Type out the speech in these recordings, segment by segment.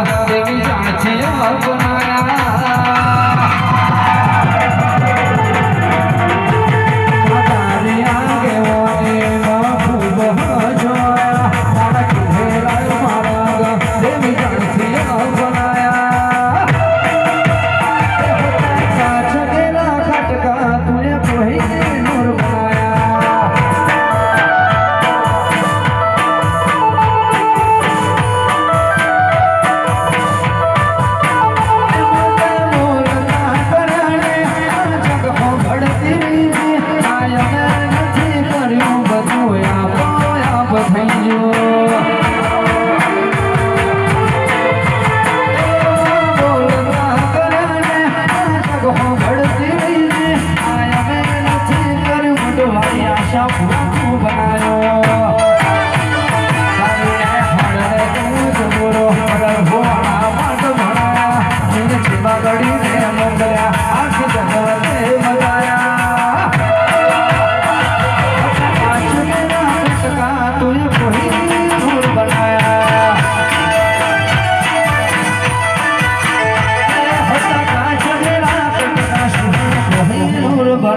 દેવી અપનાયા બનાયો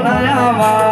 બનાયા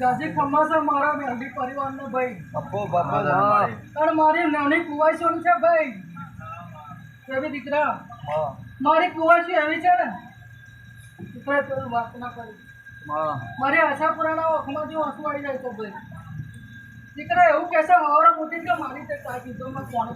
ગાજી ખમ્મા છે મારા મેહદી પરિવારનો ભાઈ. અપ્પો બાપા અને મારી નાની કુવાઈસોની છે ભાઈ. એવી દીકરા. મારી કુવાઈસી એવી છે ને. દીકરા તો વાત ના કરી. મારી આશા પુરાણા ઓખમાં જો આવી જાય તો ભાઈ. દીકરા એવું કહેશે વાવરા મોટી કે મારી તે કાંઈ કીધો મેં કોને